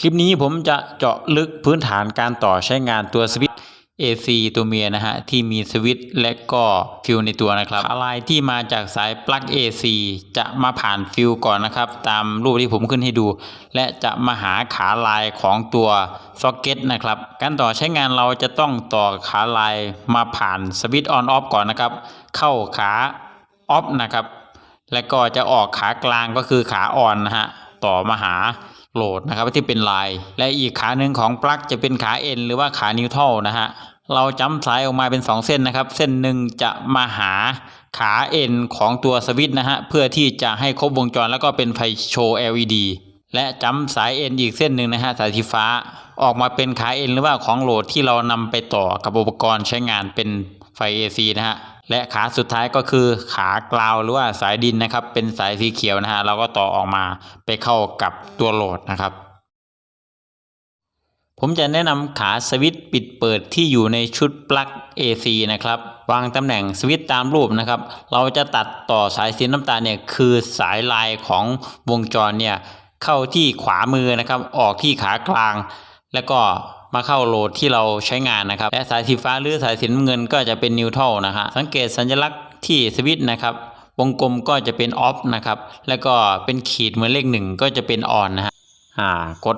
คลิปนี้ผมจะเจาะลึกพื้นฐานการต่อใช้งานตัวสวิตช์ AC ตัวเมียนะฮะ ที่มีสวิตช์และก็ฟิวในตัวนะครับ อะไรที่มาจากสายปลั๊ก AC จะมาผ่านฟิวก่อนนะครับ ตามรูปที่ผมขึ้นให้ดู และจะมาหาขาลายของตัวซ็อกเก็ตนะครับ การต่อใช้งานเราจะต้องต่อขาลายมาผ่านสวิตช์ออนออฟก่อนนะครับ เข้าขาออฟนะครับ แล้วก็จะออกขากลางก็คือขาอ่อนนะฮะต่อมาหา โหลดนะครับที่เป็นลาย และอีกขาหนึ่งของปลั๊กจะเป็นขาเอ็นหรือว่าขานิวทรัลนะฮะเราจำสายออกมาเป็น 2 เส้นนะครับ เส้นหนึ่งจะมาหาขาเอ็นของตัวสวิตช์นะฮะเพื่อที่จะให้ครบวงจรแล้วก็เป็นไฟโชว์ LED และจำสายเอ็นอีกเส้นหนึ่งนะฮะสายสีฟ้าออกมาเป็นขาเอ็นหรือว่าของโหลดที่เรานำไปต่อกับอุปกรณ์ใช้งานเป็นไฟ AC นะฮะและขาสุดท้ายก็คือขากราวหรือว่าสายดินนะครับ เป็นสายสีเขียวนะฮะเราก็ต่อออกมาไปเข้ากับตัวโหลดนะครับ ผมจะแนะนำขาสวิตช์ปิดเปิดที่อยู่ในชุดปลั๊ก AC นะครับวางตำแหน่งสวิตช์ตามรูปนะครับ เราจะตัดต่อสายสีน้ำตาลเนี่ยคือสายลายของวงจรเนี่ย เข้าที่ขวามือนะครับ ออกที่ขากลาง แล้วก็มาเข้าโหลดที่เราใช้งานนะครับ และสายสีฟ้าหรือสายสีน้ำเงินก็จะเป็นนิวทรัลนะฮะสังเกตสัญลักษณ์ที่สวิตช์นะครับวงกลมก็จะเป็นออฟนะครับ แล้วก็เป็นขีดเหมือนเลขหนึ่งก็จะเป็นออนนะฮะอ่ากด